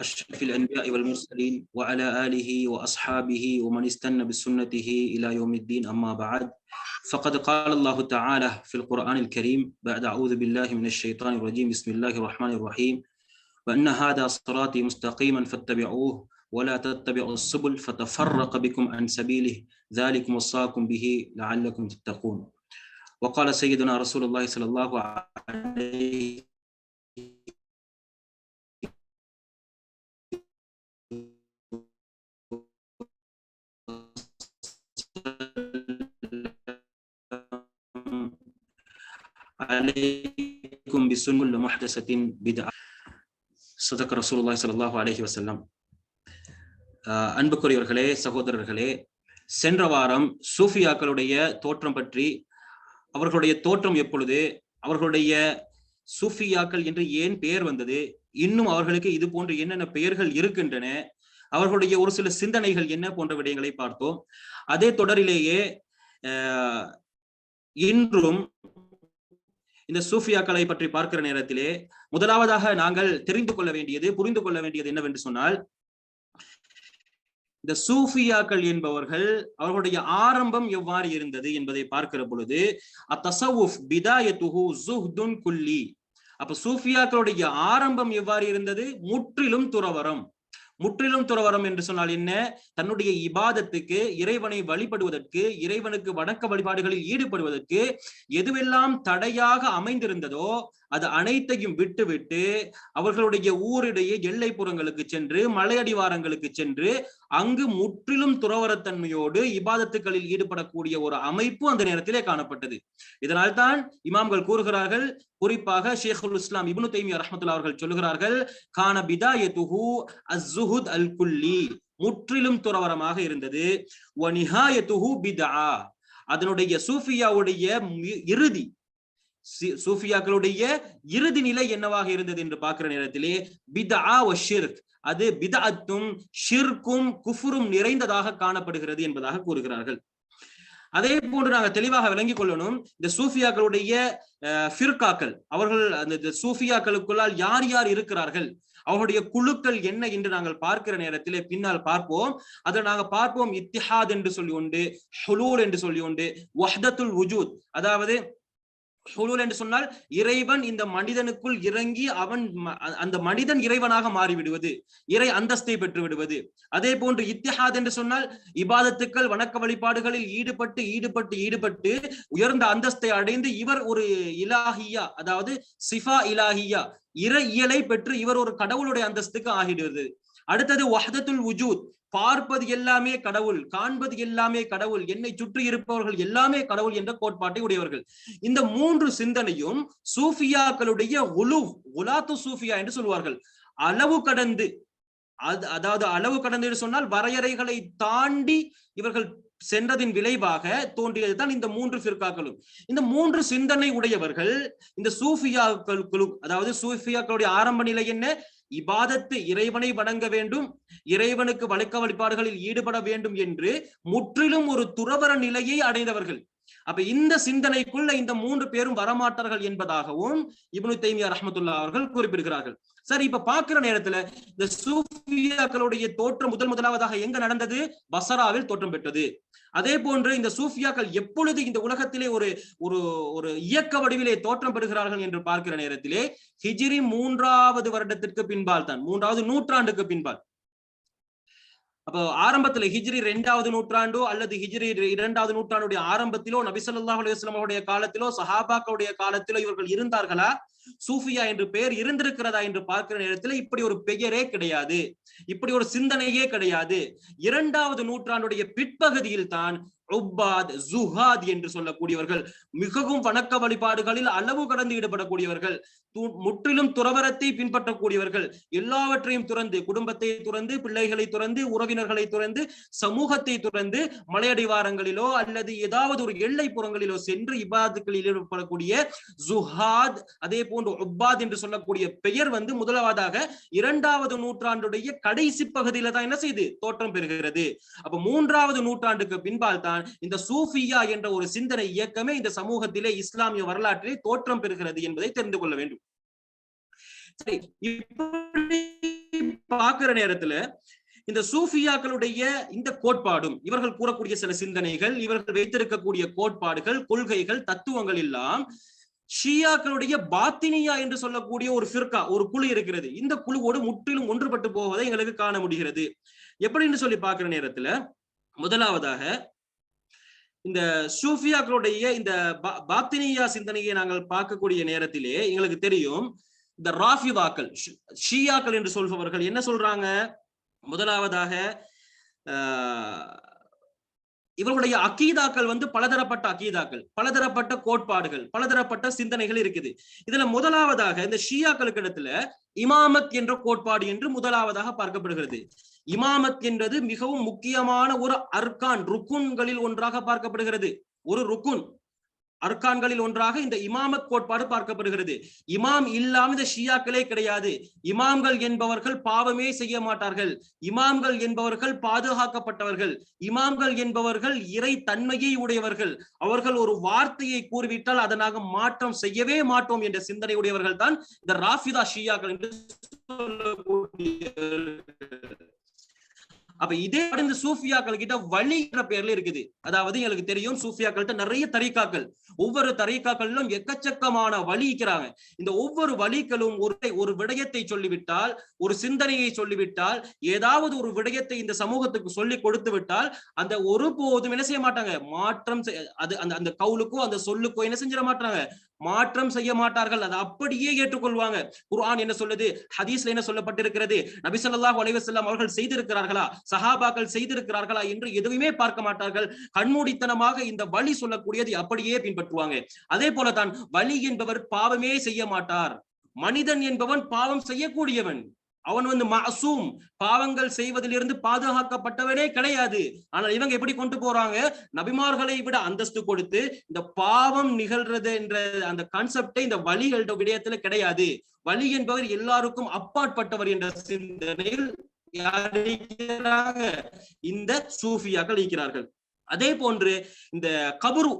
أشرف الأنبياء والمرسلين وعلى آله وأصحابه ومن استنى بسنته إلى يوم الدين. أما بعد فقد قال الله تعالى في القرآن الكريم بعد أعوذ بالله من الشيطان الرجيم. بسم الله الرحمن الرحيم. وأن هذا صراطي مستقيما فاتبعوه ولا تتبعوا السبل فتفرق بكم عن سبيله. ذلكم وصاكم به لعلكم تتقون. وقال سيدنا رسول الله صلى الله عليه عليكم بسنة كل محدثة بدعة صدق رسول الله صلى الله عليه وسلم ஆஹ் அன்புக்குரியவர்களே சகோதரர்களே சென்ற வாரம் சூஃபியாக்களுடைய தோற்றம் பற்றி அவர்களுடைய தோற்றம் எப்பொழுது அவர்களுடைய சூஃபியாக்கள் என்று ஏன் பெயர் வந்தது இன்னும் அவர்களுக்கு இது போன்ற என்னென்ன பெயர்கள் இருக்கின்றன அவர்களுடைய ஒரு சில சிந்தனைகள் என்ன போன்ற விடயங்களை பார்த்தோம் அதே தொடரிலேயே ஆஹ் இன்றும் இந்த சூஃபியாக்களை பற்றி பார்க்கிற நேரத்திலே முதலாவதாக நாங்கள் தெரிந்து கொள்ள வேண்டியது புரிந்து கொள்ள வேண்டியது என்னவென்று சொன்னால் இந்த சூஃபியாக்கள் என்பவர்கள் அவர்களுடைய ஆரம்பம் எவ்வாறு இருந்தது என்பதை பார்க்கிற பொழுது அத்தசவுஃப் பிதாயத்துஹு ஜுஹ்துன் குல்லி. அப்ப சூஃபியாக்களுடைய ஆரம்பம் எவ்வாறு இருந்தது? முற்றிலும் துறவரம் முற்றிலும் துறவரம் என்று சொன்னால் என்ன? தன்னுடைய இபாதத்துக்கு இறைவனை வழிபடுவதற்கு இறைவனுக்கு வணக்க வழிபாடுகளில் ஈடுபடுவதற்கு எதுவெல்லாம் தடையாக அமைந்திருந்ததோ அது அனைத்தையும் விட்டுவிட்டு அவர்களுடைய ஊருடைய எல்லைப்புறங்களுக்கு சென்று மலையடிவாரங்களுக்கு சென்று அங்கு முற்றிலும் துறவரத்தன்மையோடு இபாதத்துக்களில் ஈடுபடக்கூடிய ஒரு அமைப்பு அந்த நேரத்திலே காணப்பட்டது. இதனால்தான் இமாம்கள் கூறுகிறார்கள் குறிப்பாக ஷேகுல் இஸ்லாம் இப்னு தைமியா ரஹமத்துல்லா அவர்கள் சொல்லுகிறார்கள் கான பிதாயத்துஹு அஸ்ஸுஹுத் அல் குல்லி முற்றிலும் துறவரமாக இருந்தது. வ எதுஹு பிதா. அதனுடைய சூஃபியாவுடைய இறுதி சூஃபியாக்களுடைய இறுதி நிலை என்னவாக இருந்தது என்று பார்க்கிற நேரத்திலே பிதா வ ஷிர்க். அது பிதஅத்தும் ஷிர்க்கும் குஃபுரும் நிறைந்ததாக காணப்படுகிறது என்பதாக கூறுகிறார்கள். அதே போன்று நாங்கள் தெளிவாக விளங்கிக் கொள்ளணும். இந்த சூஃபியாக்களுடைய ஃபிர்காக்கள் அவர்கள் அந்த சூஃபியாக்களுக்குள்ளால் யார் யார் இருக்கிறார்கள்? அவருடைய குழுக்கள் என்ன என்று நாங்கள் பார்க்கிற நேரத்திலே பின்னால் பார்ப்போம். அதை நாங்க பார்ப்போம் இத்திஹாத் என்று சொல்லி உண்டு ஹுலூல் என்று சொல்லி உண்டு வஹ்தத்துல் உஜூத் அதாவது ஹுலூல் என்று சொன்னால் இறைவன் இந்த மனிதனுக்குள் இறங்கி அவன் அந்த மனிதன் இறைவனாக மாறிவிடுவது இறை அந்தஸ்தை பெற்று விடுவது அதே போன்று இத்திஹாத் என்று சொன்னால் இபாதத்துக்கள் வணக்க வழிபாடுகளில் ஈடுபட்டு ஈடுபட்டு ஈடுபட்டு உயர்ந்த அந்தஸ்தை அடைந்து இவர் ஒரு இலாஹியா அதாவது சிஃபா இலாஹியா இறை இயலை பெற்று இவர் ஒரு கடவுளுடைய அந்தஸ்துக்கு ஆகிடுவது. அடுத்தது வஹதத்துல் உஜூத் பார்ப்பது எல்லாமே கடவுள் காண்பது எல்லாமே கடவுள் என்னை சுற்றி இருப்பவர்கள் எல்லாமே கடவுள் என்ற கோட்பாட்டை உடையவர்கள். இந்த மூன்று சிந்தனையும் சூஃபியாக்களுடைய உலு உலாத்து சூஃபியா என்று சொல்வார்கள். அளவு கடந்து அது அதாவது அளவு கடந்து என்று சொன்னால் வரையறைகளை தாண்டி இவர்கள் சென்றதின் விளைவாக தோன்றியதுதான் இந்த மூன்று பிற்காக்களும் இந்த மூன்று சிந்தனை உடையவர்கள் இந்த சூஃபியாக்களுக்குழு அதாவது சூஃபியாக்களுடைய ஆரம்ப நிலை என்ன? இபாதத்து இறைவனை வணங்க வேண்டும் இறைவனுக்கு வழக்க வழிபாடுகளில் ஈடுபட வேண்டும் என்று முற்றிலும் ஒரு துறவர நிலையை அடைந்தவர்கள். அப்ப இந்த சிந்தனைக்குள்ள இந்த மூன்று பேரும் வரமாட்டார்கள் என்பதாகவும் இப்னு தைமியா ரஹமத்துல்லா அவர்கள் குறிப்பிடுகிறார்கள். சரி இப்ப பாக்குற நேரத்துல இந்த சூஃபியாக்களுடைய தோற்றம் முதல் முதலாவதாக எங்க நடந்தது? பசராவில் தோற்றம் பெற்றது. அதே போன்று இந்த சூஃபியாக்கள் எப்பொழுது இந்த உலகத்திலே ஒரு ஒரு ஒரு இயக்க வடிவிலே தோற்றம் பெறுகிறார்கள் என்று பார்க்கிற நேரத்திலே ஹிஜிரி மூன்றாவது வருடத்திற்கு பின்பால் தான் மூன்றாவது நூற்றாண்டுக்கு பின்பால். அப்போ ஆரம்பத்துல ஹிஜ்ரி ரெண்டாவது நூற்றாண்டோ அல்லது ஹிஜ்ரி இரண்டாவது நூற்றாண்டுடைய ஆரம்பத்திலோ நபிசல்லாஹ் அலுவலாமுடைய காலத்திலோ சஹாபாக்களுடைய காலத்திலோ இவர்கள் இருந்தார்களா? சூஃபியா என்று பெயர் இருந்திருக்கிறதா என்று பார்க்கிற நேரத்தில் இப்படி ஒரு பெயரே கிடையாது. இப்படி ஒரு சிந்தனையே கிடையாது. இரண்டாவது நூற்றாண்டுடைய பிற்பகுதியில் தான் உப்பாத் ஜுஹாத் என்று சொல்லக்கூடியவர்கள் மிகவும் வணக்க வழிபாடுகளில் அளவு கடந்து ஈடுபடக்கூடியவர்கள் முற்றிலும் துறவரத்தை பின்பற்றக்கூடியவர்கள் எல்லாவற்றையும் துறந்து குடும்பத்தை துறந்து பிள்ளைகளை துறந்து உறவினர்களை துறந்து சமூகத்தை துறந்து மலையடிவாரங்களிலோ அல்லது ஏதாவது ஒரு எல்லை புறங்களிலோ சென்று இபாதுகளில் ஈடுபடக்கூடிய ஜுஹாத் அதே போன்ற உப்பாத் என்று சொல்லக்கூடிய பெயர் வந்து முதலாவதாக இரண்டாவது நூற்றாண்டுடைய கடைசி பகுதியில தான் என்ன செய்து? தோற்றம் பெறுகிறது. அப்ப மூன்றாவது நூற்றாண்டுக்கு பின்பால் தான் இந்த சூஃபியா என்ற ஒரு சிந்தனை இயக்கமே இந்த சமூகத்திலே இஸ்லாமிய வரலாற்றிலே தோற்றம் பெறுகிறது என்பதை தெரிந்து கொள்ள வேண்டும். சரி இப்படி பார்க்கிற நேரத்துல இந்த சூஃபியாக்களுடைய இந்த கோட்பாடும் இவர்கள் கூறக்கூடிய சில சிந்தனைகள் இவர்கள் வைத்திருக்கக்கூடிய கோட்பாடுகள் கொள்கைகள் தத்துவங்கள் எல்லாம் ஷியாக்களுடைய பாத்தினியா என்று சொல்லக்கூடிய ஒரு ஃபிர்கா ஒரு குழு இருக்கிறது. இந்த குழுவோடு முற்றிலும் ஒன்றுபட்டு போவதை எங்களுக்கு காண முடிகிறது. எப்படின்னு சொல்லி பார்க்கிற நேரத்துல முதலாவதாக இந்த சூஃபியாக்களுடைய இந்த பாத்தினியா சிந்தனையை நாங்கள் பார்க்கக்கூடிய நேரத்திலே எங்களுக்கு தெரியும் இந்த ராஃபிதாக்கள் ஷியாக்கள் என்று சொல்பவர்கள் என்ன சொல்றாங்க? முதலாவதாக இவர்களுடைய அக்கீதாக்கள் வந்து பலதரப்பட்ட அக்கீதாக்கள் பலதரப்பட்ட கோட்பாடுகள் பலதரப்பட்ட சிந்தனைகள் இருக்குது. இதுல முதலாவதாக இந்த ஷியாக்களுக்கு இடத்துல இமாமத் என்ற கோட்பாடு என்று முதலாவதாக பார்க்கப்படுகிறது. இமாமத் என்றது மிகவும் முக்கியமான ஒரு அர்கான் ருக்குன்களில் ஒன்றாக பார்க்கப்படுகிறது. ஒரு ருக்குன். அர்கான்களில் ஒன்றாக இந்த இமாமத் கோட்பாடு பார்க்கப்படுகிறது. இமாம் இல்லாம இந்த ஷியாக்களே கிடையாது. இமாம்கள் என்பவர்கள் பாவமே செய்ய மாட்டார்கள். இமாம்கள் என்பவர்கள் பாதுகாக்கப்பட்டவர்கள். இமாம்கள் என்பவர்கள் இறை தன்மையை உடையவர்கள். அவர்கள் ஒரு வார்த்தையை கூறிவிட்டால் அதனாக மாற்றம் செய்யவே மாட்டோம் என்ற சிந்தனை உடையவர்கள் தான் இந்த ராஃபிதா ஷியாக்கள் என்று அப்ப இதே இந்த சூஃபியாக்கள் கிட்ட வழிங்கிற பேர்ல இருக்குது. அதாவது எங்களுக்கு தெரியும் சூஃபியாக்கள்கிட்ட நிறைய தரிகாக்கள் ஒவ்வொரு தரைக்காக்களிலும் எக்கச்சக்கமான வழி இருக்கிறாங்க. இந்த ஒவ்வொரு வழிகளும் ஒரு ஒரு விடயத்தை சொல்லிவிட்டால் ஒரு சிந்தனையை சொல்லிவிட்டால் ஏதாவது ஒரு விடயத்தை இந்த சமூகத்துக்கு சொல்லி கொடுத்து விட்டால் அந்த ஒருபோதும் என்ன செய்ய மாட்டாங்க? மாற்றம் அது அந்த அந்த கவுலுக்கோ அந்த சொல்லுக்கோ என்ன செஞ்சிட மாட்டாங்க? மாற்றம் செய்ய மாட்டார்கள். அதை அப்படியே ஏற்றுக்கொள்வாங்க. குர்ஆன் என்ன சொல்லுது? ஹதீஸ்ல என்ன சொல்லப்பட்டிருக்கிறது? நபிசல்லாஹ் அலைவசல்லாம் அவர்கள் செய்திருக்கிறார்களா? சஹாபாக்கள் செய்திருக்கிறார்களா என்று எதுவுமே பார்க்க மாட்டார்கள். கண்மூடித்தனமாக இந்த வழி சொல்லக்கூடியது அப்படியே பின்பற்ற பின்பற்றுவாங்க. அதே போலதான் வலி என்பவர் பாவமே செய்ய மாட்டார். மனிதன் என்பவன் பாவம் செய்யக்கூடியவன். அவன் வந்து மாசூம். பாவங்கள் செய்வதிலிருந்து பாதுகாக்கப்பட்டவனே கிடையாது. ஆனால் இவங்க எப்படி கொண்டு போறாங்க? நபிமார்களை விட அந்தஸ்து கொடுத்து இந்த பாவம் நிகழ்றது என்ற அந்த கான்செப்டை இந்த வழிகள விடயத்துல கிடையாது. வழி என்பவர் எல்லாருக்கும் அப்பாற்பட்டவர் என்ற சிந்தனையில் இந்த சூஃபியாக்கள் இருக்கிறார்கள். அதே போன்று இந்த கபுரு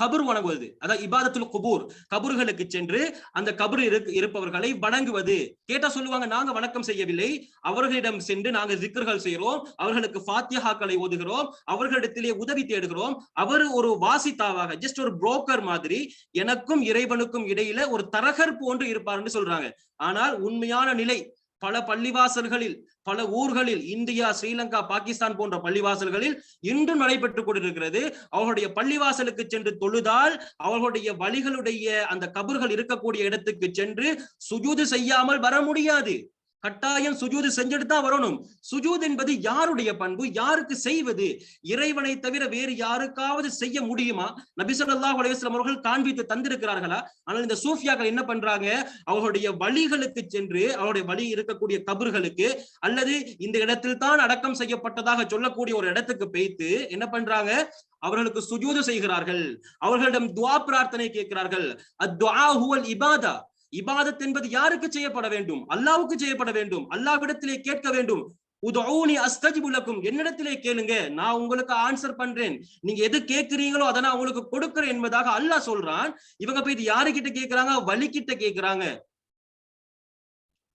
கபர் வணங்குவது. அதாவது இபாதத்துல குபூர். கபர்களுக்கு சென்று அந்த கபர் இருப்பவர்களை வணங்குவது. கேட்டா சொல்லுவாங்க நாங்க வணக்கம் செய்யவில்லை. அவர்களிடம் சென்று நாங்க சிக்கர்கள் செய்கிறோம். அவர்களுக்கு ஃபாத்தியாக்களை ஓதுகிறோம். அவர்களிடத்திலே உதவி தேடுகிறோம். அவர் ஒரு வாசித்தாவாக ஜஸ்ட் ஒரு புரோக்கர் மாதிரி எனக்கும் இறைவனுக்கும் இடையில ஒரு தரகர் போன்று இருப்பார்னு சொல்றாங்க. ஆனால் உண்மையான நிலை பல பள்ளிவாசல்களில் பல ஊர்களில் இந்தியா ஸ்ரீலங்கா பாகிஸ்தான் போன்ற பள்ளிவாசல்களில் இன்றும் நடைபெற்றுக் கொண்டிருக்கிறது. அவர்களுடைய பள்ளிவாசலுக்கு சென்று தொழுதால் அவர்களுடைய வழிகளுடைய அந்த கபர்கள் இருக்கக்கூடிய இடத்துக்கு சென்று சுஜூது செய்யாமல் வர முடியாது. கட்டாயம் சுஜூது செஞ்சுட்டு தான் வரணும். சுஜூத் என்பது யாருடைய பண்பு? யாருக்கு செய்வது? இறைவனை தவிர வேறு யாருக்காவது செய்ய முடியுமா? நபிசல்லா அலைவாஸ்லாம் அவர்கள் காண்பித்து தந்திருக்கிறார்களா? ஆனால் இந்த சூஃபியாக்கள் என்ன பண்றாங்க? அவர்களுடைய வழிகளுக்கு சென்று அவருடைய வழி இருக்கக்கூடிய கபர்களுக்கு அல்லது இந்த இடத்தில் தான் அடக்கம் செய்யப்பட்டதாக சொல்லக்கூடிய ஒரு இடத்துக்கு பெய்த்து என்ன பண்றாங்க? அவர்களுக்கு சுஜூது செய்கிறார்கள். அவர்களிடம் துவா பிரார்த்தனை கேட்கிறார்கள். அத்வா ஹுவல் இபாதா. இபாதத் என்பது யாருக்கு செய்யப்பட வேண்டும்? அல்லாவுக்கு செய்யப்பட வேண்டும். அல்லாவிடத்திலே கேட்க வேண்டும். உதவுனி அஸ்தஜிபுலக்கும் என்னிடத்திலே கேளுங்க. நான் உங்களுக்கு ஆன்சர் பண்றேன். நீங்க எது கேட்கிறீங்களோ அதை நான் உங்களுக்கு கொடுக்குறேன் என்பதாக அல்லாஹ் சொல்றான். இவங்க போய் இது யாரு கிட்ட கேட்கிறாங்க வலி கிட்ட கேட்கிறாங்க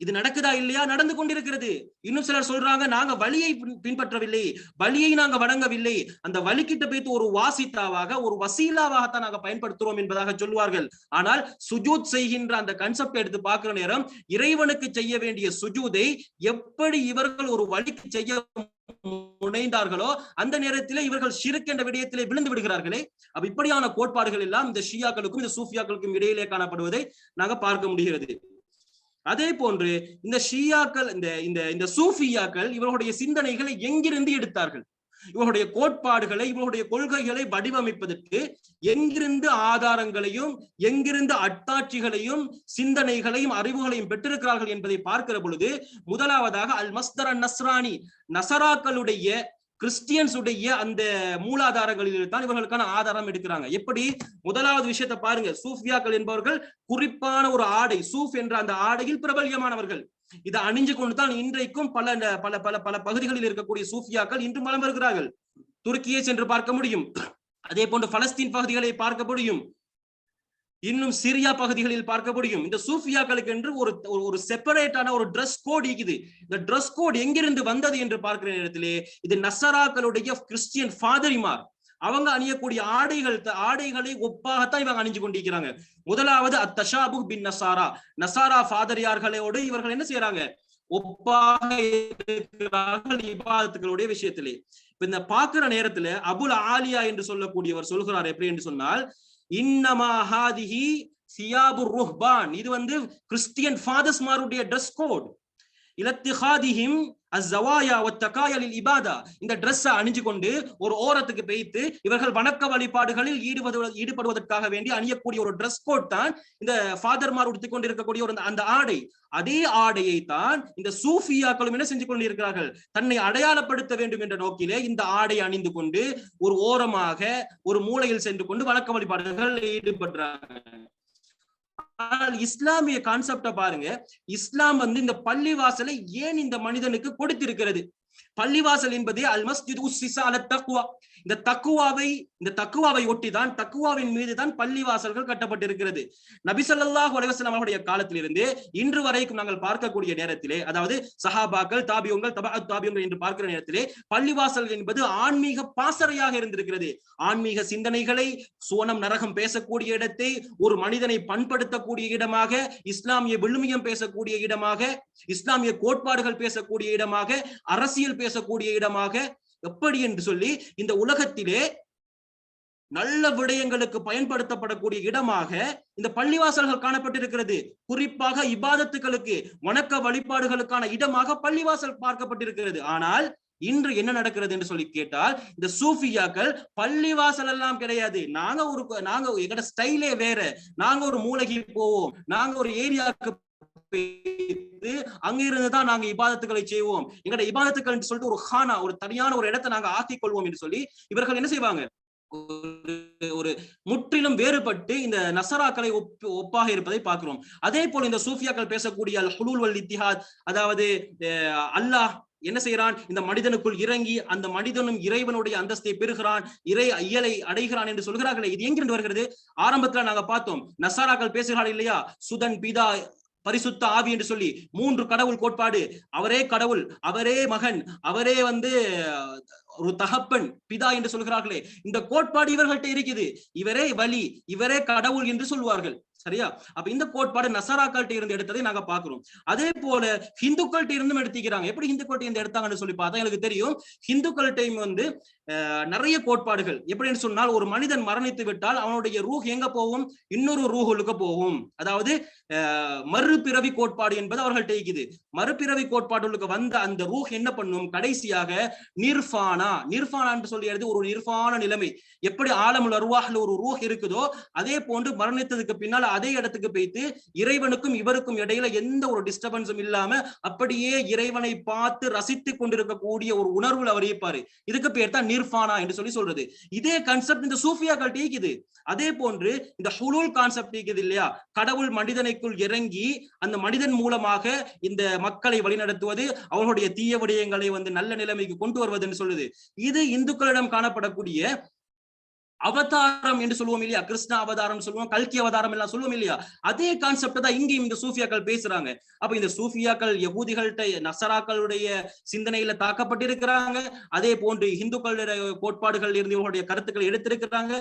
இது நடக்குதா இல்லையா? நடந்து கொண்டிருக்கிறது. இன்னும் சிலர் சொல்றாங்க நாங்க வழியை பின்பற்றவில்லை. வழியை நாங்க வணங்கவில்லை. அந்த வழிகிட்ட போய்த்து ஒரு வாசித்தாவாக ஒரு வசீலாவாகத்தான் நாங்க பயன்படுத்துறோம் என்பதாக சொல்லுவார்கள். ஆனால் சுஜூத் செய்கின்ற அந்த கன்செப்ட் எடுத்து பார்க்கிற நேரம் இறைவனுக்கு செய்ய வேண்டிய சுஜூதை எப்படி இவர்கள் ஒரு வழிக்கு செய்ய முனைந்தார்களோ அந்த நேரத்திலே இவர்கள் ஷிருக் என்ற விடயத்திலே விழுந்து விடுகிறார்களே. அப்ப இப்படியான கோட்பாடுகள் எல்லாம் இந்த ஷியாக்களுக்கும் இந்த சூஃபியாக்களுக்கும் இடையிலே காணப்படுவதை நாங்க பார்க்க முடிகிறது. அதே போன்று இந்த ஷியாக்கள் இந்த இந்த இந்த சூஃபியாக்கள் இவர்களுடைய சிந்தனைகளை எங்கிருந்து எடுத்தார்கள்? இவருடைய கோட்பாடுகளை இவருடைய கொள்கைகளை வடிவமைப்பதற்கு எங்கிருந்து ஆதாரங்களையும் எங்கிருந்து அட்டாட்சிகளையும் சிந்தனைகளையும் அறிவுகளையும் பெற்றிருக்கிறார்கள் என்பதை பார்க்கிற பொழுது முதலாவதாக அல் மஸ்தர் நஸ்ரானி நசராக்களுடைய கிறிஸ்டியன்ஸ் உடைய அந்த மூலாதாரங்களில் தான் இவர்களுக்கான ஆதாரம் எடுக்கிறாங்க. எப்படி? முதலாவது விஷயத்தை பாருங்க. சூஃபியாக்கள் என்பவர்கள் குறிப்பான ஒரு ஆடை சூஃப் என்ற அந்த ஆடையில் பிரபல்யமானவர்கள். இதை அணிஞ்சு கொண்டு தான் இன்றைக்கும் பல பல பல பல பகுதிகளில் இருக்கக்கூடிய சூஃபியாக்கள் இன்றும் வளம் வருகிறார்கள். துருக்கியை சென்று பார்க்க முடியும். அதே போன்று பலஸ்தீன் பகுதிகளை பார்க்க முடியும். இன்னும் சிரியா பகுதிகளில் பார்க்க முடியும். இந்த சூஃபியாக்களுக்கு என்று ஒரு ஒரு- செப்பரேட்டான ஒரு ட்ரெஸ் கோட் இருக்குது. இந்த ட்ரெஸ் கோட் எங்கிருந்து வந்தது என்று பார்க்கிற நேரத்திலே இது நசராக்களுடைய கிறிஸ்டியன் ஃபாதரிமார். அவங்க அணியக்கூடிய ஆடைகள் ஆடைகளை ஒப்பாகத்தான் இவங்க அணிஞ்சு கொண்டிருக்கிறாங்க. முதலாவது அத்தஷாபு பின் நசாரா. நசாரா ஃபாதரியார்களோடு இவர்கள் என்ன செய்யறாங்க ஒப்பாக இருக்கிறார்கள் இபாதத்துகளுடைய விஷயத்திலே. இப்ப இந்த பாக்குற நேரத்துல அபுல் ஆலியா என்று சொல்லக்கூடியவர் சொல்கிறார் எப்படி என்று சொன்னால் இன்னமாஹாதிஹி சியாபு சியாபுர் ருஹ்பான். இது வந்து கிறிஸ்டியன் ஃபாதர்ஸ் மாருடைய ட்ரெஸ் கோட் இலத்திஹாதிஹிம் அஸ்ஸவாயா இபாதா இந்த ட்ரெஸ்ஸை அணிஞ்சு கொண்டு ஒரு ஓரத்துக்கு பெய்த்து இவர்கள் வணக்க வழிபாடுகளில் ஈடுபடு ஈடுபடுவதற்காக வேண்டி அணியக்கூடிய ஒரு ட்ரெஸ் கோட் தான் இந்த ஃபாதர்மார் உடுத்திக் கொண்டிருக்கக்கூடிய ஒரு அந்த ஆடை. அதே ஆடையை தான் இந்த சூஃபியாக்களும் என்ன செஞ்சு கொண்டிருக்கிறார்கள்? தன்னை அடையாளப்படுத்த வேண்டும் என்ற நோக்கிலே இந்த ஆடை அணிந்து கொண்டு ஒரு ஓரமாக ஒரு மூலையில் சென்று கொண்டு வணக்க வழிபாடுகள் ஈடுபடுறாங்க ஆனால் இஸ்லாமிய கான்செப்ட பாருங்க. இஸ்லாம் வந்து இந்த பள்ளிவாசலை ஏன் இந்த மனிதனுக்கு கொடுத்திருக்கிறது? பள்ளிவாசல் என்பது அல் மஸ்ஜித் உஸ்ஸிஸா அல தக்குவா இந்த தக்குவாவை இந்த தக்குவாவை ஒட்டிதான் தக்குவாவின் மீது தான் பள்ளிவாசல்கள் கட்டப்பட்டிருக்கிறது. நபி ஸல்லல்லாஹு அலைஹி அவருடைய காலத்திலிருந்து இன்று வரைக்கும் நாங்கள் பார்க்கக்கூடிய நேரத்திலே அதாவது சஹாபாக்கள் தாபியங்கள் தபா தாபியங்கள் என்று பார்க்கிற நேரத்திலே பள்ளிவாசல் என்பது ஆன்மீக பாசறையாக இருந்திருக்கிறது. ஆன்மீக சிந்தனைகளை சோனம் நரகம் பேசக்கூடிய இடத்தை ஒரு மனிதனை பண்படுத்தக்கூடிய இடமாக இஸ்லாமிய விழுமியம் பேசக்கூடிய இடமாக இஸ்லாமிய கோட்பாடுகள் பேசக்கூடிய இடமாக அரசியல் அரசியல் பேசக்கூடிய இடமாக எப்படி என்று சொல்லி இந்த உலகத்திலே நல்ல விடயங்களுக்கு பயன்படுத்தப்படக்கூடிய இடமாக இந்த பள்ளிவாசல்கள் காணப்பட்டிருக்கிறது. குறிப்பாக இபாதத்துகளுக்கு வணக்க வழிபாடுகளுக்கான இடமாக பள்ளிவாசல் பார்க்கப்பட்டிருக்கிறது. ஆனால் இன்று என்ன நடக்கிறது என்று சொல்லி கேட்டால் இந்த சூஃபியாக்கள் பள்ளிவாசல் எல்லாம் கிடையாது. நாங்க ஒரு நாங்க எங்கட ஸ்டைலே வேற. நாங்க ஒரு மூலகி போவோம். நாங்க ஒரு ஏரியாவுக்கு வைத்து அங்கிருந்து தான் நாங்க இபாதத்துக்களை செய்வோம். எங்கட இபாதத்துக்கள் என்று சொல்லிட்டு ஒரு ஹானா ஒரு தனியான ஒரு இடத்தை நாங்க ஆக்கிக் கொள்வோம் என்று சொல்லி இவர்கள் என்ன செய்வாங்க? ஒரு- முற்றிலும் வேறுபட்டு இந்த நசராக்களை ஒப்பாக இருப்பதை பார்க்கிறோம். அதே போல இந்த சூஃபியாக்கள் பேசக்கூடிய அல் ஹுலூல் வல் இத்திஹாத் அதாவது அஹ், அல்லாஹ் என்ன செய்யறான் இந்த மனிதனுக்குள் இறங்கி அந்த மனிதனும் இறைவனுடைய அந்தஸ்தை பெறுகிறான் இறை இயலை அடைகிறான் என்று சொல்கிறார்களே. இது எங்கிருந்து வருகிறது? ஆரம்பத்துல நாங்க பார்த்தோம். நசாராக்கள் பேசுகிறார்கள் இல்லையா? சுதன் பிதா பரிசுத்த ஆவி என்று சொல்லி மூன்று கடவுள் கோட்பாடு. அவரே கடவுள் அவரே மகன் அவரே வந்து ஒரு தகப்பன் பிதா என்று சொல்கிறார்களே. இந்த கோட்பாடு இவர்கள்ட்ட இருக்குது. இவரே வழி இவரே கடவுள் என்று சொல்வார்கள். சரியா? அப்ப இந்த கோட்பாடு நசராக்கள்கிட்ட இருந்து எடுத்ததை நாங்க பாக்குறோம். அதே போல ஹிந்துக்கள்கிட்ட இருந்தும் எடுத்துக்கிறாங்க. எப்படி ஹிந்துக்கள்கிட்ட இருந்து எடுத்தாங்கன்னு சொல்லி பார்த்தா எனக்கு தெரியும். ஹிந்துக்கள்கிட்டையும் வந்து நிறைய கோட்பாடுகள். எப்படின்னு சொன்னால் ஒரு மனிதன் மரணித்து விட்டால் அவனுடைய ரூஹ் எங்க போகும்? இன்னொரு ரூஹுலுக்கு போகும். அதாவது மறுபிறவி கோட்பாடு என்பது அவர்கள்ட்ட இருக்குது. மறுபிறவி கோட்பாடுகளுக்கு வந்த அந்த ரூஹ் என்ன பண்ணும்? கடைசியாக நிர்பானா நிர்பானான்னு என்று சொல்லியது ஒரு நிர்ஃபான நிலைமை. எப்படி ஆலமுல் அருவாஹ்ல ஒரு ரூஹ் இருக்குதோ அதே போன்று மரணித்ததுக்கு பின்னால் அதே இடத்துக்கு போய்த்து இறைவனுக்கும் இவருக்கும் இடையில எந்த ஒரு டிஸ்டர்பன்ஸும் இல்லாம அப்படியே இறைவனை பார்த்து ரசித்துக் கொண்டிருக்கக்கூடிய ஒரு உணர்வுல அவர் இருப்பாரு. இதுக்கு பேர் தான் நிர்ஃபானா என்று சொல்லி சொல்றது. இதே கான்செப்ட் இந்த சூஃபியாக்கள் டீக்குது அதே போன்று இந்த ஹுலூல் கான்செப்ட் இருக்குது இல்லையா? கடவுள் மனிதனைக்குள் இறங்கி அந்த மனிதன் மூலமாக இந்த மக்களை வழிநடத்துவது அவர்களுடைய தீய விடயங்களை வந்து நல்ல நிலைமைக்கு கொண்டு வருவதுன்னு சொல்லுது. இது இந்துக்களிடம் காணப்படக்கூடிய அவதாரம் என்று சொல்லுவோம் இல்லையா? கிருஷ்ண அவதாரம் சொல்லுவோம் கல்கி அவதாரம் எல்லாம் சொல்லுவோம் இல்லையா? அதே கான்செப்ட் தான் இங்கேயும் இந்த சூஃபியாக்கள் பேசுறாங்க. அப்ப இந்த சூஃபியாக்கள் யகூதிகள்கிட்ட நசராக்களுடைய சிந்தனையில தாக்கப்பட்டிருக்கிறாங்க. அதே போன்று இந்துக்களுடைய கோட்பாடுகள் இருந்து இவர்களுடைய கருத்துக்களை எடுத்திருக்கிறாங்க.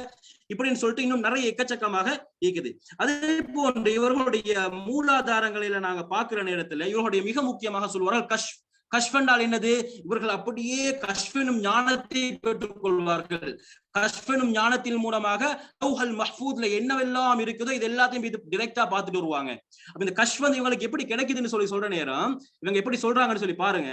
இப்படின்னு சொல்லிட்டு இன்னும் நிறைய எக்கச்சக்கமாக இருக்குது. அதே போன்று இவர்களுடைய மூலாதாரங்களில நாங்க பாக்குற நேரத்துல இவர்களுடைய மிக முக்கியமாக சொல்வார்கள் கஷ் கஷ்பண்டால் என்னது? இவர்கள் அப்படியே கஷ்பனும் ஞானத்தை பெற்றுக் கொள்வார்கள். கஷ்பனும் ஞானத்தின் மூலமாக லௌஹல் மஹ்பூத்ல என்னவெல்லாம் இருக்குதோ இது எல்லாத்தையும் இது டிரெக்டா பார்த்துட்டு வருவாங்க. அப்ப இந்த கஷ்பந்த் இவங்களுக்கு எப்படி கிடைக்குதுன்னு சொல்லி சொல்ற நேரம் இவங்க எப்படி சொல்றாங்கன்னு சொல்லி பாருங்க.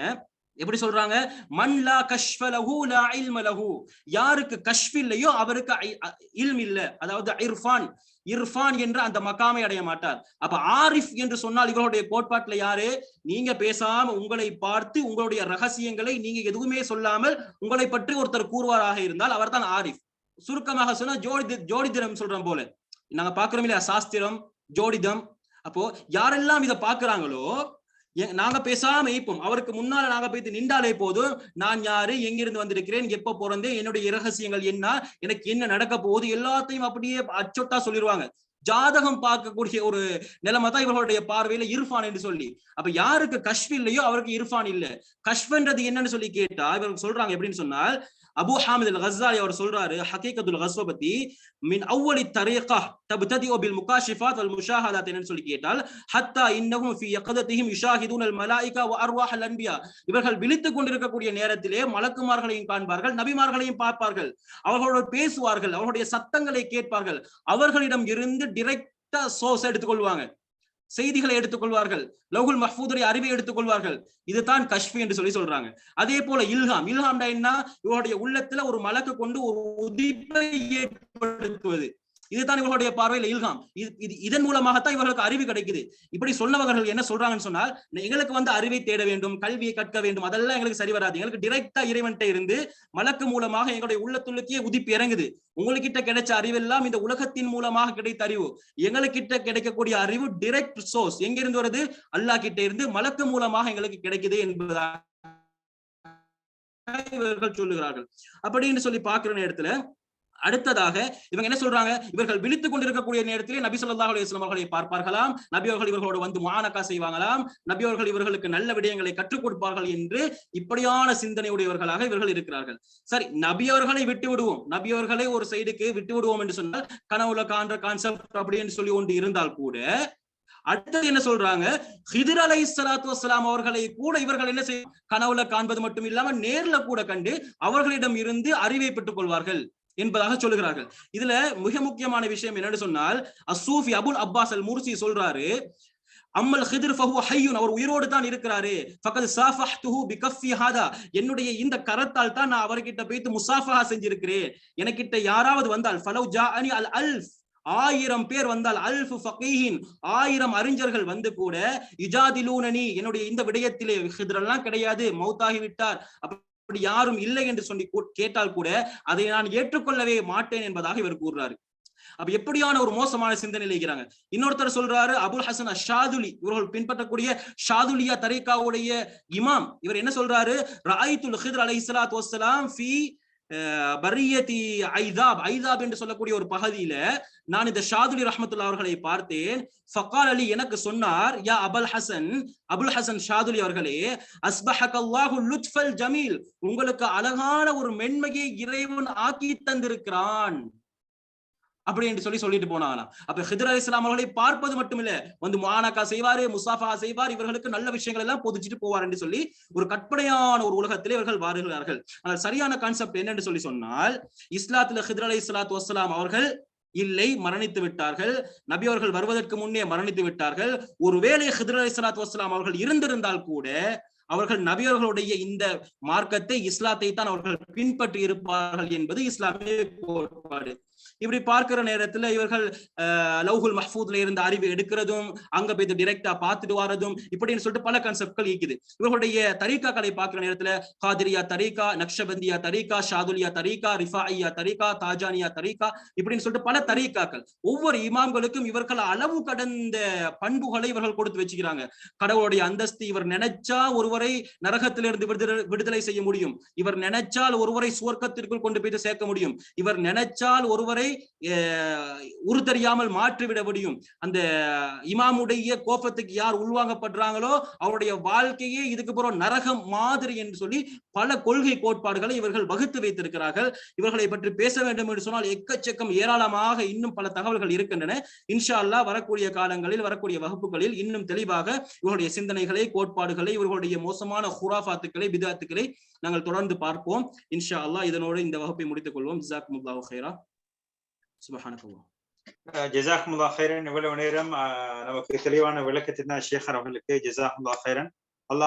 எப்படி சொல்றாங்க? மன்லா கஷ்ஃப லஹு லா இல்ம லஹு. யாருக்கு கஷ்ஃப் இல்லையோ அவருக்கு ஐ- இல்ம் இல்ல. அதாவது இர்ஃபான். இர்ஃபான் என்று அந்த மக்காமை அடைய மாட்டார். அப்ப ஆரிஃப் என்று சொன்னால் இவர்களுடைய கோட்பாட்டுல யாரு? நீங்க பேசாம உங்களை பார்த்து உங்களுடைய ரகசியங்களை நீங்க எதுவுமே சொல்லாமல் உங்களை பற்றி ஒருத்தர் கூறுவாராக இருந்தால் அவர்தான் ஆரிஃப். சுருக்கமாக சொன்னா ஜோடி ஜோடிதிரம் சொல்றோம் போல. நாங்க பாக்குறோம் இல்லையா? சாஸ்திரம் ஜோடிதம். அப்போ யாரெல்லாம் இதை பாக்குறாங்களோ நாங்க பேசாம இப்போம் அவருக்கு முன்னால நாங்க போய் நின்றாலே போதும். நான் யாரு? எங்கிருந்து வந்திருக்கிறேன்? எப்ப பிறந்தேன்? என்னுடைய இரகசியங்கள் என்ன? எனக்கு என்ன நடக்க போகுது? எல்லாத்தையும் அப்படியே அச்சொட்டா சொல்லிடுவாங்க ஜாதகம் பார்க்கக்கூடிய ஒரு நிலைமை தான் இவர்களுடைய பார்வையில இர்ஃபான் என்று சொல்லி. அப்ப யாருக்கு கஷ்ப் இல்லையோ அவருக்கு இர்ஃபான் இல்ல. கஷ்ப்ன்றது என்னன்னு சொல்லி கேட்டா இவருக்கு சொல்றாங்க எப்படின்னு சொன்னால் அபு ஹாமித் அல் ஹசாலி அவர் சொல்றாரு ஹகீகத்துல் கஸ்வ பத்தி மின் அவ்வளி தரீகா தப்ததி பில் முகாஷிஃபாத் அல் முஷாஹதாத் என்னன்னு சொல்லி கேட்டால் ஹத்தா இன்னகும் ஃபி யக்ததிஹிம் யுஷாஹிதுன் அல் மலாயிகா வ அர்வாஹ் அல் அன்பியா. இவர்கள் விழித்துக் கொண்டிருக்கக்கூடிய நேரத்திலே மலக்குமார்களையும் காண்பார்கள் நபிமார்களையும் பார்ப்பார்கள். அவர்களோடு பேசுவார்கள் அவர்களுடைய சத்தங்களை கேட்பார்கள். அவர்களிடம் இருந்து டிரெக்டா சோர்ஸ் எடுத்துக்கொள்வாங்க. செய்திகளை எடுத்துக்கொள்வார்கள். லவுகுல் மஹ்பூதுடைய அறிவை எடுத்துக்கொள்வார்கள். இதுதான் கஷ்மி என்று சொல்லி சொல்றாங்க. அதே போல இல்ஹாம். இல்ஹாம் என்ன இவருடைய உள்ளத்துல ஒரு மலக்கு கொண்டு ஒரு உதிப்பை ஏற்படுத்துவது. இதுதான் இவர்களுடைய பார்வையில் இல்காம் இது இதன் மூலமாகத்தான் இவர்களுக்கு அறிவு கிடைக்குது. இப்படி சொன்னவர்கள் என்ன சொல்றாங்கன்னு சொன்னால் எங்களுக்கு வந்து அறிவை தேட வேண்டும் கல்வியை கற்க வேண்டும் அதெல்லாம் எங்களுக்கு சரி வராது. எங்களுக்கு டிரெக்டா இறைவன்கிட்ட இருந்து மலக்கு மூலமாக எங்களுடைய உள்ளத்துள்ளுக்கே உதிப்பு இறங்குது. உங்களுக்கிட்ட கிடைச்ச அறிவெல்லாம் இந்த உலகத்தின் மூலமாக கிடைத்த அறிவு. எங்களுக்கிட்ட கிடைக்கக்கூடிய அறிவு டிரெக்ட் சோர்ஸ் எங்கிருந்து வருது? அல்லாஹ் கிட்ட இருந்து மலக்கு மூலமாக எங்களுக்கு கிடைக்குது என்பதாக இவர்கள் சொல்லுகிறார்கள். அப்படின்னு சொல்லி பாக்குற நேரத்துல அடுத்ததாக இவங்க என்ன சொல்றாங்க? இவர்கள் விழித்துக் கொண்டிருக்கக்கூடிய நேரத்திலே நபி சொல்லாஹ் அலுவலாம் அவர்களை பார்ப்பார்களாம். நபி அவர்கள் இவர்களோடு வந்து மானக்கா செய்வாங்களாம். நபி அவர்கள் இவர்களுக்கு நல்ல விடயங்களை கற்றுக் கொடுப்பார்கள் என்று இப்படியான சிந்தனை உடையவர்களாக இவர்கள் இருக்கிறார்கள். சரி நபி அவர்களை விட்டு விடுவோம். நபி அவர்களை ஒரு சைடுக்கு விட்டு விடுவோம் என்று சொன்னால் கனவுல காண்ற கான்செப்ட் அப்படின்னு சொல்லி ஒன்று இருந்தால் கூட அடுத்தது என்ன சொல்றாங்க? ஹிதிர் அலை சலாத்து வசலாம் அவர்களை கூட இவர்கள் என்ன செய்ய கனவுல காண்பது மட்டும் இல்லாம நேர்ல கூட கண்டு அவர்களிடம் இருந்து அறிவை பெற்றுக் கொள்வார்கள். என்பதாக சொல்லுகிறார்கள். இதுல மிக முக்கியமான விஷயம் என்னன்னு சொன்னால் Asufi Abul Abbas al Mursi சொல்றாரு அம்மல் ஹிதிர் ஃபஹு ஹையுன். அவர் உயிரோடு தான் இருக்கிறாரு. ஃபக்கத் சாஃபஹ்துஹு பிகஃபி ஹாதா. என்னுடைய இந்த கரத்தால் தான் நான் அவர்கிட்ட போயிட்டு முசாஃபஹா செஞ்சிருக்கிறேன். எனக்கிட்ட யாராவது வந்தால் ஃபலவ் ஜாஅனி அல் அல்ஃப் ஆயிரம் பேர் வந்தால் அல்ஃபு ஃபகீஹின். ஆயிரம் அறிஞர்கள் வந்து கூட இஜாதிலூனனி. என்னுடைய இந்த விடயத்திலே ஹிதரெல்லாம் கிடையாது மௌத்தாகி விட்டார். அப்படி யாரும் இல்லை என்று சொல்லி கேட்டால் கூட அதை நான் ஏற்றுக்கொள்ளவே மாட்டேன் என்பதாக இவர் கூறுறாரு. அப்ப எப்படியான ஒரு மோசமான சிந்தனை இருக்கிறாங்க? இன்னொருத்தர் சொல்றாரு அபுல் ஹசன் அஷாதுலி இவர்கள் பின்பற்றக்கூடிய ஷாதுலியா தரீகாவுடைய இமாம். இவர் என்ன சொல்றாரு? ராயித்துல் ஹிதர் அலை இஸ்லாத் வசலாம் ஃபி பரியதி ஐதாப். ஐதாப் என்று சொல்லக்கூடிய ஒரு பகுதியில நான் இந்த ஷாதுலி ரஹமத்துல்லா அவர்களை பார்த்தேன். ஃபக்கால் அலி எனக்கு சொன்னார் யா அபுல் ஹசன் அபுல் ஹசன் ஷாதுலி அவர்களே அஸ்பஹக்கல்லாஹு லுத்ஃபல் ஜமீல். உங்களுக்கு அழகான ஒரு மென்மையை இறைவன் ஆக்கி தந்திருக்கிறான். அப்படி என்று சொல்லி சொல்லிட்டு போனாங்களாம். அப்ப ஹிதர் அலி இஸ்லாம் அவர்களை பார்ப்பது மட்டுமில்ல. வந்து மானாக்கா செய்வாரு முசாஃபா செய்வார் இவர்களுக்கு நல்ல விஷயங்கள் எல்லாம் பொதிச்சிட்டு போவார் என்று சொல்லி ஒரு கற்பனையான ஒரு உலகத்திலே இவர்கள் வாருகிறார்கள் ஆனால் சரியான கான்செப்ட் என்னன்னு சொல்லி சொன்னால் இஸ்லாத்துல ஹிதர் அலி இஸ்லாத் வசலாம் அவர்கள் இல்லை மரணித்து விட்டார்கள். நபி அவர்கள் வருவதற்கு முன்னே மரணித்து விட்டார்கள். ஒருவேளை ஹிதர் அலி சலாத் வசலாம் அவர்கள் இருந்திருந்தால் கூட அவர்கள் நபியர்களுடைய இந்த மார்க்கத்தை இஸ்லாத்தை தான் அவர்கள் பின்பற்றி இருப்பார்கள் என்பது இஸ்லாமிய கோட்பாடு. இப்படி பார்க்கிற நேரத்துல இவர்கள் லவ்ஹுல் மஹ்பூத்ல இருந்து அறிவு எடுக்கிறதும் அங்க போய் டிரெக்டா பார்த்துட்டு வரதும் இப்படின்னு சொல்லிட்டு பல கான்செப்ட்கள் இருக்குது. இவர்களுடைய தரீக்காக்களை பார்க்கிற நேரத்துல காதிரியா தரீகா நக்ஷபந்தியா தரீகா ஷாதுலியா தரீகா ரிஃபாஇயா தரீகா தாஜானியா தரீகா இப்படின்னு சொல்லிட்டு பல தரீக்காக்கள். ஒவ்வொரு இமாம்களுக்கும் இவர்கள் அளவு கடந்த பண்புகளை இவர்கள் கொடுத்து வச்சுக்கிறாங்க. கடவுளுடைய அந்தஸ்து இவர் நினைச்சா ஒருவர் நரகத்திலிருந்து விடுதலை செய்ய முடியும். இவர் நினைச்சால் ஒருவரை சுவர்க்கத்திற்குள் கொண்டு போய் சேர்க்க முடியும். இவர் நினைச்சால் ஒருவரை உருத்தறியாமல் மாற்றிவிட முடியும். அந்த இமாமுடைய கோபத்துக்கு யார் உள்வாங்கப்படுறாங்களோ அவருடைய வாழ்க்கையே இதுக்கு புறம் நரகம் மாதிரி என்று சொல்லி பல கொள்கை கோட்பாடுகளை இவர்கள் வகுத்து வைத்திருக்கிறார்கள். இவர்களை பற்றி பேச வேண்டும் என்று சொன்னால் எக்கச்சக்கம் ஏராளமாக இன்னும் பல தகவல்கள் இருக்கின்றன. இன்ஷா அல்லா வரக்கூடிய காலங்களில் வரக்கூடிய வகுப்புகளில் இன்னும் தெளிவாக இவர்களுடைய சிந்தனைகளை கோட்பாடுகளை இவர்களுடைய மோசமான ஹுராஃபாத்துக்களை பிதாத்துக்களை நாங்கள் தொடர்ந்து பார்ப்போம். இன்ஷா அல்லா இதனோடு இந்த வகுப்பை முடித்துக் கொள்வோம். ஜிசாக் முல்லாஹ் ஹைரா சுபஹானகுல்லா ஜெசாக்முல்லா ஹைரன் இவ்வளவு நேரம் நமக்கு தெளிவான விளக்கத்தின் ஷேகர் அவர்களுக்கு ஜெசாக்முல்லா ஹைரன்